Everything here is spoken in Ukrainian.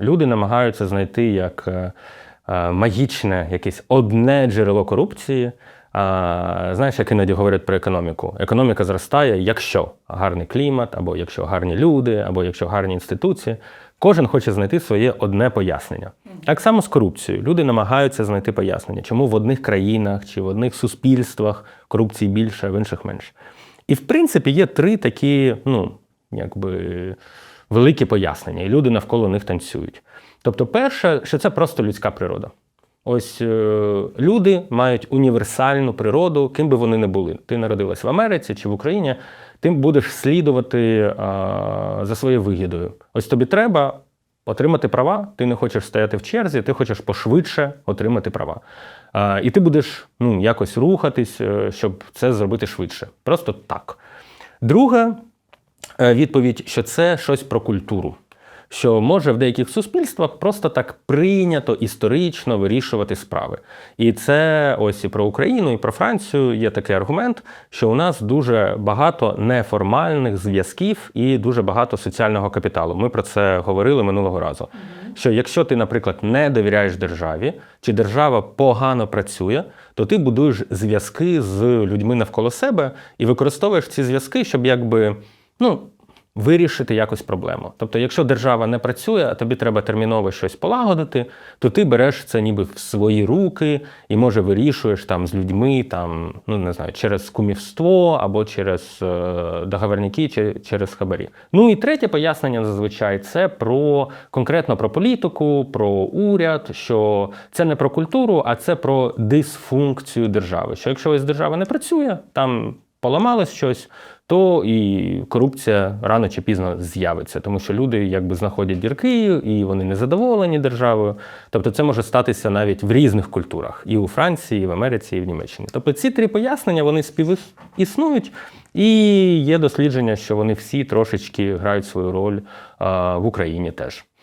Люди намагаються знайти як е, е, магічне якесь одне джерело корупції. А, знаєш, як іноді говорять про економіку. Економіка зростає, якщо гарний клімат, або якщо гарні люди, або якщо гарні інституції. Кожен хоче знайти своє одне пояснення. Так само з корупцією. Люди намагаються знайти пояснення, чому в одних країнах чи в одних суспільствах корупції більше, в інших менше. І в принципі є три такі, ну, якби великі пояснення, і люди навколо них танцюють. Тобто, перше, що це просто людська природа. Ось е, люди мають універсальну природу, ким би вони не були. Ти народилась в Америці чи в Україні, ти будеш слідувати а, за своєю вигідою. Ось тобі треба отримати права, ти не хочеш стояти в черзі, ти хочеш пошвидше отримати права. А, і ти будеш ну, якось рухатись, е, щоб це зробити швидше. Просто так. Друга е, відповідь, що це щось про культуру. Що може в деяких суспільствах просто так прийнято історично вирішувати справи. І це ось і про Україну, і про Францію є такий аргумент, що у нас дуже багато неформальних зв'язків і дуже багато соціального капіталу. Ми про це говорили минулого разу. Що якщо ти, наприклад, не довіряєш державі, чи держава погано працює, то ти будуєш зв'язки з людьми навколо себе і використовуєш ці зв'язки, щоб якби ну. Вирішити якось проблему. Тобто, якщо держава не працює, а тобі треба терміново щось полагодити, то ти береш це ніби в свої руки і може вирішуєш там з людьми, там ну не знаю, через кумівство або через е, договорники, чи через хабарі. Ну і третє пояснення зазвичай це про конкретно про політику, про уряд, що це не про культуру, а це про дисфункцію держави. Що якщо ось держава не працює, там поламалось щось, то і корупція рано чи пізно з'явиться, тому що люди якби знаходять дірки, і вони незадоволені державою. Тобто це може статися навіть в різних культурах, і у Франції, і в Америці, і в Німеччині. Тобто ці три пояснення вони співіснують, і є дослідження, що вони всі трошечки грають свою роль в Україні теж.